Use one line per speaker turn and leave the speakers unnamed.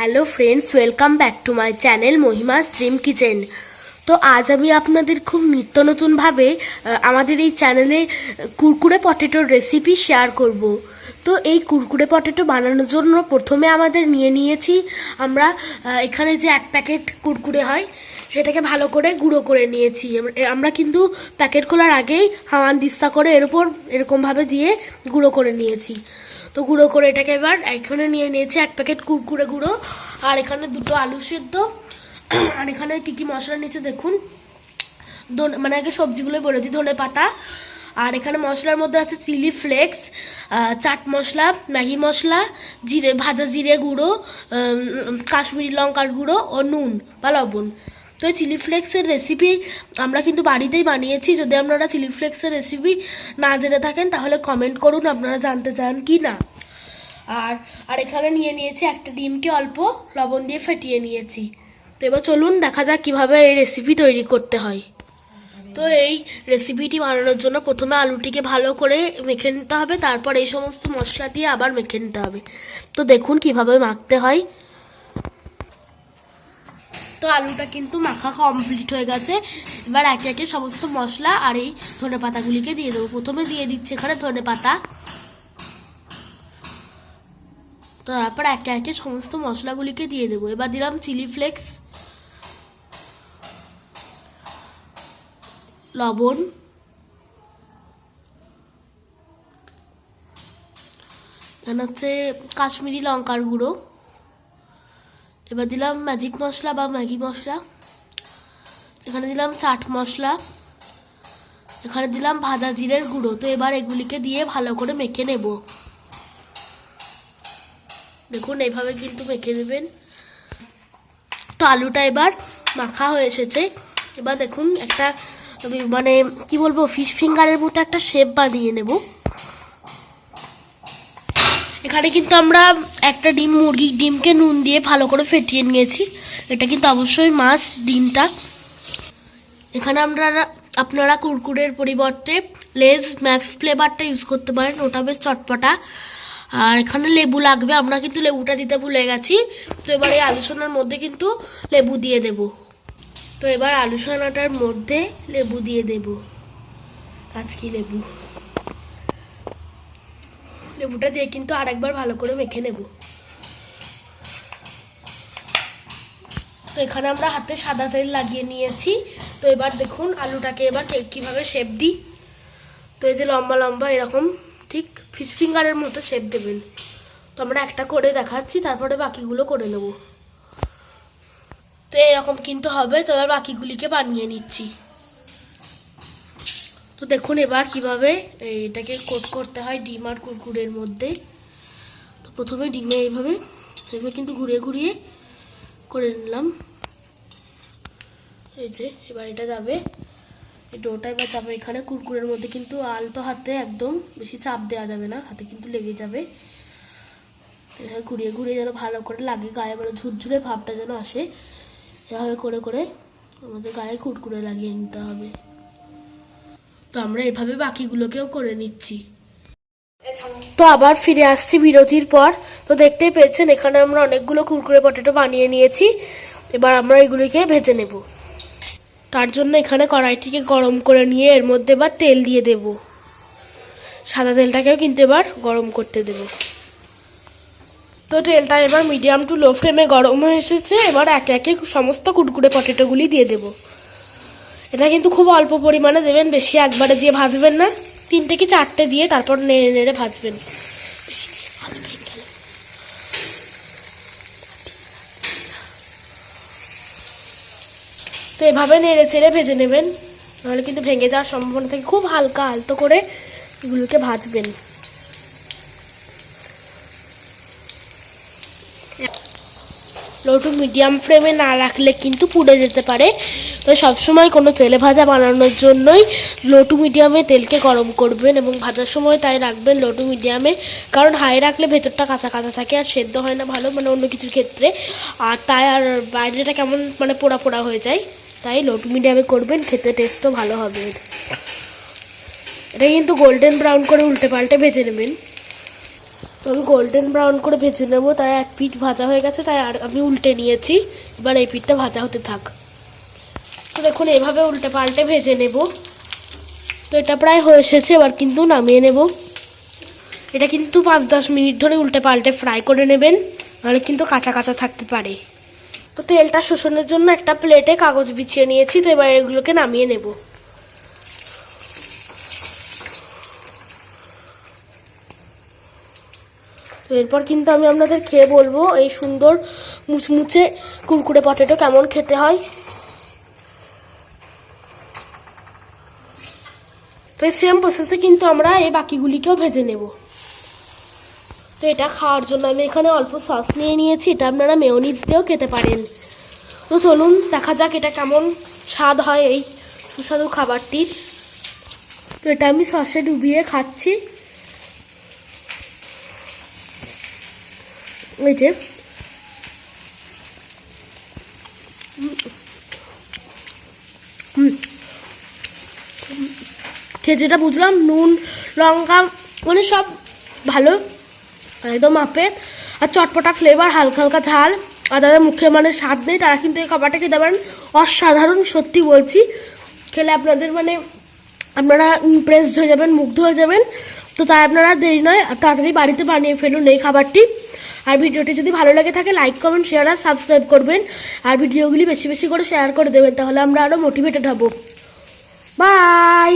Hello friends welcome back to my channel Mahima stream kitchen তো আজ আমি আপনাদের খুব নিত্য নতুনভাবে আমাদের এই চ্যানেলে কুরকুরে পটেটোর রেসিপি শেয়ার করব। তো এই কুরকুরে পটেটো বানানোর জন্য প্রথমে আমাদের নিয়ে নিয়েছি আমরা এখানে যে এক প্যাকেট কুরকুরে হয়, সেটাকে ভালো করে গুঁড়ো করে নিয়েছি। আমরা কিন্তু প্যাকেট খোলার আগেই হাওয়ান দিস্তা করে এর উপর এরকমভাবে দিয়ে গুঁড়ো করে নিয়েছি। তো গুঁড়ো করে এটাকে এবার এখানে নিয়ে নিয়েছি এক প্যাকেট কুরকুরে গুঁড়ো। আর এখানে দুটো আলু সেদ্ধ। আর এখানে কী কী মশলা নিচে দেখুন। মানে আগে সবজিগুলো বলে দিই, ধনে পাতা। আর এখানে মশলার মধ্যে আছে chilli flakes chaat masala, Maggi masala, জিরে ভাজা জিরে গুঁড়ো কাশ্মীরি লঙ্কার গুঁড়ো ও নুন বা লবণ। তো এই চিলি ফ্লেক্সের রেসিপি আমরা কিন্তু বাড়িতেই বানিয়েছি। যদি আপনারা চিলি ফ্লেক্সের রেসিপি না জেনে থাকেন, তাহলে কমেন্ট করুন, আপনারা জানতে চান কি না। আর আর এখানে নিয়ে নিয়েছি একটা ডিমকে অল্প লবণ দিয়ে ফেটিয়ে নিয়েছি। তো এবার চলুন দেখা যাক কীভাবে এই রেসিপি তৈরি করতে হয়। তো এই রেসিপিটি বানানোর জন্য প্রথমে আলুটিকে ভালো করে মেখে নিতে হবে, তারপর এই সমস্ত মশলা দিয়ে আবার মেখে নিতে হবে। তো দেখুন কীভাবে মাখতে হয়। তো আলুটা কিন্তু মাখা কমপ্লিট হয়ে গেছে। এবার একে একে সমস্ত মশলা আর এই ধনে পাতাগুলিকে দিয়ে দেবো। প্রথমে দিয়ে দিচ্ছি এখানে ধনে পাতা। তো তারপর একে একে সমস্ত মশলাগুলিকে দিয়ে দেবো। এবার দিলাম চিলি ফ্লেক্স লবণ এখানে হচ্ছে কাশ্মীরি লঙ্কার গুঁড়ো। এবার দিলাম ম্যাজিক মশলা বা ম্যাগি মশলা। এখানে দিলাম চাট মশলা। এখানে দিলাম ভাজা জিরের গুঁড়ো। তো এবার এগুলিকে দিয়ে ভালো করে মেখে নেব। দেখুন, এইভাবে কিন্তু মেখে নেবেন। তো আলুটা এবার মাখা হয়ে এসেছে। এবার দেখুন, একটা মানে কি বলব ফিশ ফিঙ্গারের মতো একটা শেপ বানিয়ে নেব। এখানে কিন্তু আমরা একটা ডিম মুরগির ডিমকে নুন দিয়ে ভালো করে ফেটিয়ে নিয়েছি। এটা কিন্তু অবশ্যই মাছ ডিমটা। এখানে আমরা আপনারা কুরকুরের পরিবর্তে লেজ ম্যাক্স ফ্লেভারটা ইউজ করতে পারেন, ওটা বেশ চটপটা। আর এখানে লেবু লাগবে, আমরা কিন্তু লেবুটা দিতে ভুলে গেছি। তো এবার এই আলু সোনার মধ্যে কিন্তু লেবু দিয়ে দেব। তো এবার আলু সোনাটার মধ্যে লেবু দিয়ে দেব। আজকে লেবু। লেবুটা দিয়ে কিন্তু আরেকবার ভালো করে মেখে নেব। তো এখানে আমরা হাতে সাদা তেল লাগিয়ে নিয়েছি। তো এবার দেখুন আলুটাকে এবার কীভাবে শেপ দিই। তো এই যে লম্বা লম্বা এরকম ঠিক ফিশ ফিঙ্গারের মতো শেপ দেবেন। তো আমরা একটা করে দেখাচ্ছি, তারপরে বাকিগুলো করে নেব। তো এরকম কিন্তু হবে। তো এবার বাকিগুলিকে বানিয়ে নিচ্ছি। তো দেখুন এবার কীভাবে এটাকে কোট করতে হয় ডিম আর কুরকুরের মধ্যে। তো প্রথমে ডিমে এইভাবে এইভাবে কিন্তু ঘুরিয়ে ঘুরিয়ে করে নিলাম। এই যে, এবার এটা যাবে। এই ডোটা এবার যাবে এখানে। কুরকুরের মধ্যে কিন্তু আলতো হাতে একদম বেশি চাপ দেওয়া যাবে না, হাতে কিন্তু লেগে যাবে। এভাবে ঘুরিয়ে ঘুরিয়ে যেন ভালো করে লাগে গায়ে মানে ঝুরঝুরে ভাবটা যেন আসে। এভাবে করে করে আমাদের গায়ে কুরকুরে লাগিয়ে নিতে হবে। তো আমরা এভাবে বাকিগুলোকেও করে নিচ্ছি। তো আবার ফিরে আসছি বিরতির পর। তো দেখতেই পেয়েছেন, এখানে আমরা অনেকগুলো কুরকুরে পটেটো বানিয়ে নিয়েছি। এবার আমরা এগুলিকে ভেজে নেব। তার জন্য এখানে কড়াইটিকে গরম করে নিয়ে এর মধ্যে এবার তেল দিয়ে দেব। সাদা তেলটাকেও কিন্তু এবার গরম করতে দেব। তো তেলটা এবার মিডিয়াম টু লো ফ্লেমে গরম হয়ে এসেছে। এবার একে একে সমস্ত কুরকুরে পটেটোগুলি দিয়ে দেবো। এটা কিন্তু খুব অল্প পরিমাণে দেবেন, বেশি একবারে দিয়ে ভাজবেন না। তিনটে কি চারটে দিয়ে তারপর নেড়ে নেড়ে ভাজবেন? তো এভাবে নেড়ে চেড়ে ভেজে নেবেন। নাহলে কিন্তু ভেঙে যাওয়ার সম্ভাবনা থাকে। খুব হালকা আলতো করে এগুলোকে ভাজবেন। লো টু মিডিয়াম ফ্লেমে না রাখলে কিন্তু পুড়ে যেতে পারে। তো সবসময় কোনো তেলে ভাজা বানানোর জন্যই লো টু মিডিয়ামে তেলকে গরম করবেন এবং ভাজার সময় তাই রাখবেন লো টু মিডিয়ামে। কারণ হাই রাখলে ভেতরটা কাঁচা কাঁচা থাকে আর সেদ্ধ হয় না ভালো মানে অন্য কিছুর ক্ষেত্রে। আর তাই আর বাইরেটা কেমন মানে পোড়া পোড়া হয়ে যায়, তাই লো টু মিডিয়ামে করবেন, খেতে টেস্টও ভালো হবে। এটা কিন্তু গোল্ডেন ব্রাউন করে উল্টে পাল্টে ভেজে নেবেন। আমি গোল্ডেন ব্রাউন করে ভেজে নেব, তাই এক পিঠ ভাজা হয়ে গেছে, তাই আর আমি উল্টে নিয়েছি। এবার এই পিঠটা ভাজা হতে থাক। তো দেখুন, এভাবে উল্টে পাল্টে ভেজে নেব। তো এটা প্রায় হয়ে এসেছে, এবার কিন্তু নামিয়ে নেব। এটা কিন্তু পাঁচ দশ মিনিট ধরে উল্টে পাল্টে ফ্রাই করে নেবেন, নাহলে কিন্তু কাঁচা কাঁচা থাকতে পারে। তো তেলটা শোষণের জন্য একটা প্লেটে কাগজ বিছিয়ে নিয়েছি, তো এবার এগুলোকে নামিয়ে নেব। তো এরপর কিন্তু আমি আপনাদের খেয়ে বলব এই সুন্দর মুচমুচে কুরকুরে পটেটো কেমন খেতে হয়। তো এই সেম প্রসেসে কিন্তু আমরা এই বাকিগুলিকেও ভেজে নেব। তো এটা খাওয়ার জন্য আমি এখানে অল্প সস নিয়ে নিয়েছি, এটা আপনারা মেয়নিজ দিয়েও খেতে পারেন। তো চলুন, দেখা যাক এটা কেমন স্বাদ হয় এই সুস্বাদু খাবারটির। তো এটা আমি সসে ডুবিয়ে খাচ্ছি। এই যে যেটা বুঝলাম, নুন, লঙ্কা মানে সব ভালো, একদম মাপে আর চটপটা ফ্লেভার হালকা হালকা ঝাল। আর যাদের মুখে মানে স্বাদ নেই, তারা কিন্তু এই খাবারটা খেতে পারেন। অসাধারণ, সত্যি বলছি। খেলে আপনাদের মানে আপনারা ইমপ্রেসড হয়ে যাবেন, মুগ্ধ হয়ে যাবেন। তো তাই আপনারা দেরি নয় তাড়াতাড়ি বাড়িতে বানিয়ে ফেলুন এই খাবারটি। আর ভিডিওটি যদি ভালো লাগে থাকে লাইক করবেন শেয়ার আর সাবস্ক্রাইব করবেন। আর ভিডিওগুলি বেশি বেশি করে শেয়ার করে দেবেন, তাহলে আমরা আরও মোটিভেটেড হব। বাই